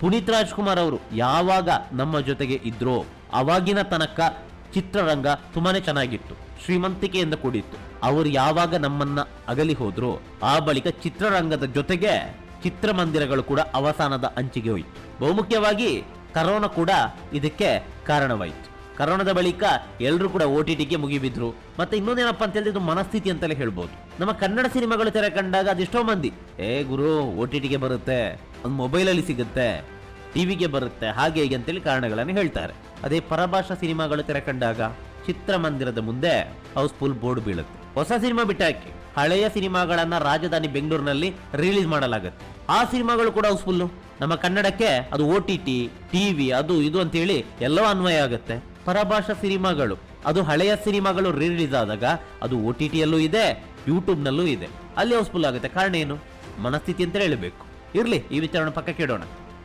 ಪುನೀತ್ ರಾಜ್ಕುಮಾರ್ ಅವರು ಯಾವಾಗ ನಮ್ಮ ಜೊತೆಗೆ ಇದ್ರೋ ಅವಾಗಿನ ತನಕ ಚಿತ್ರರಂಗ ತುಂಬಾನೇ ಚೆನ್ನಾಗಿತ್ತು, ಶ್ರೀಮಂತಿಕೆಯಿಂದ ಕೂಡಿತ್ತು. ಅವರು ಯಾವಾಗ ನಮ್ಮನ್ನ ಅಗಲಿ ಹೋದ್ರು ಆ ಬಳಿಕ ಚಿತ್ರರಂಗದ ಜೊತೆಗೆ ಚಿತ್ರಮಂದಿರಗಳು ಕೂಡ ಅವಸಾನದ ಅಂಚಿಗೆ ಹೋಯಿತು. ಬಹುಮುಖ್ಯವಾಗಿ ಕರೋನಾ ಕೂಡ ಇದಕ್ಕೆ ಕಾರಣವಾಯಿತು. ಕರೋನಾದ ಬಳಿಕ ಎಲ್ಲರೂ ಕೂಡ ಓ ಟಿ ಟಿಗೆ ಮುಗಿಬಿದ್ರು. ಮತ್ತೆ ಇನ್ನೊಂದೇನಪ್ಪ ಅಂತ ಹೇಳಿದ್ರೆ ಮನಸ್ಥಿತಿ ಅಂತಲೇ ಹೇಳ್ಬೋದು. ನಮ್ಮ ಕನ್ನಡ ಸಿನಿಮಾಗಳು ತೆರೆ ಕಂಡಾಗ ಅದೆಷ್ಟೋ ಮಂದಿ, ಏ ಗುರು, ಓ ಟಿ ಟಿಗೆ ಬರುತ್ತೆ ಒಂದು ಮೊಬೈಲಲ್ಲಿ ಸಿಗುತ್ತೆ ಟಿವಿಗೆ ಬರುತ್ತೆ, ಹಾಗೆ ಹೀಗೆ ಅಂತೇಳಿ ಕಾರಣಗಳನ್ನು ಹೇಳ್ತಾರೆ. ಅದೇ ಪರಭಾಷಾ ಸಿನಿಮಾಗಳು ತೆರೆ ಕಂಡಾಗ ಚಿತ್ರಮಂದಿರದ ಮುಂದೆ ಹೌಸ್ಫುಲ್ ಬೋರ್ಡ್ ಬೀಳುತ್ತೆ. ಹೊಸ ಸಿನಿಮಾ ಬಿಟ್ಟಾಕಿ, ಹಳೆಯ ಸಿನಿಮಾಗಳನ್ನ ರಾಜಧಾನಿ ಬೆಂಗಳೂರಿನಲ್ಲಿ ರಿಲೀಸ್ ಮಾಡಲಾಗುತ್ತೆ. ಆ ಸಿನಿಮಾಗಳು ಕೂಡ ಹೌಸ್ಫುಲ್ಲು. ನಮ್ಮ ಕನ್ನಡಕ್ಕೆ ಅದು ಓ ಟಿ ಟಿ ಟಿವಿ ಅದು, ಇದು ಅಂತೇಳಿ ಎಲ್ಲವೂ ಅನ್ವಯ ಆಗುತ್ತೆ. ಪರಭಾಷಾ ಸಿನಿಮಾಗಳು. ಅದು ಹಳೆಯ ಸಿನಿಮಾಗಳು ರಿಲೀಸ್ ಆದಾಗ ಅದು ಓ ಟಿ ಟಿಯಲ್ಲೂ ಇದೆ ಯೂಟ್ಯೂಬ್ನಲ್ಲೂ ಇದೆ. ಅಲ್ಲಿ ಹೌಸ್ಫುಲ್ ಆಗುತ್ತೆ. ಕಾರಣ ಏನು? ಮನಸ್ಥಿತಿ ಅಂತ ಹೇಳಬೇಕು. ಇರ್ಲಿ, ಈ ವಿಚಾರವನ್ನು ಪಕ್ಕಕ್ಕೆ ಇಡೋಣ.